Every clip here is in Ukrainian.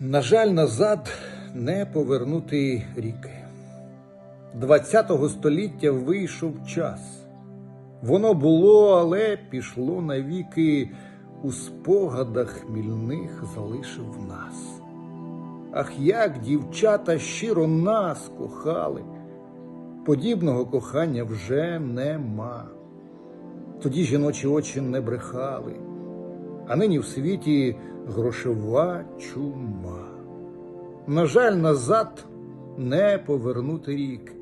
На жаль, назад не повернути ріки. ХХ століття вийшов час. Воно було, але пішло навіки, у спогадах хмільних залишив нас. Ах, як дівчата щиро нас кохали, подібного кохання вже нема. Тоді жіночі очі не брехали, а нині в світі грошова чума. На жаль, назад не повернути рік.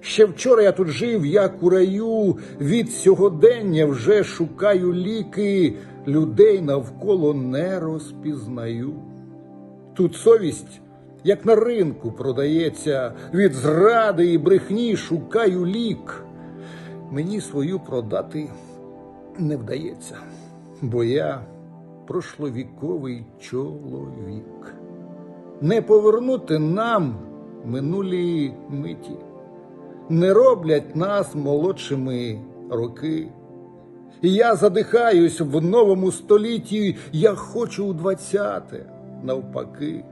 Ще вчора я тут жив, як у раю, від сьогодення вже шукаю ліки, людей навколо не розпізнаю. Тут совість, як на ринку, продається, від зради і брехні шукаю лік. Мені свою продати не вдається, бо я прошловіковий чоловік. Не повернути нам минулі миті, не роблять нас молодшими роки. Я задихаюсь в новому столітті, я хочу у двадцяте навпаки.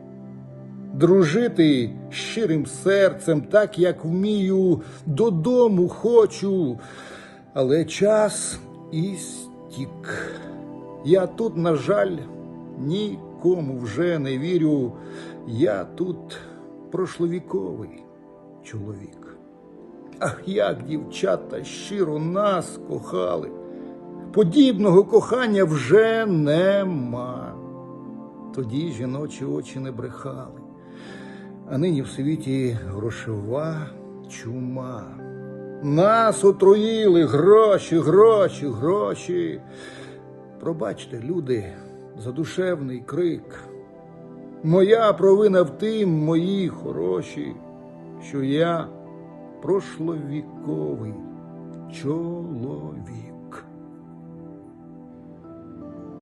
Дружити щирим серцем, так як вмію, додому хочу, але час і стік. Я тут, на жаль, нікому вже не вірю. Я тут прошловіковий чоловік. Ах, як дівчата щиро нас кохали. Подібного кохання вже нема. Тоді жіночі очі не брехали, а нині в світі грошова чума. Нас отруїли гроші, гроші, гроші. Пробачте, люди, за душевний крик. Моя провина в тим, мої хороші, що я прошловіковий чоловік.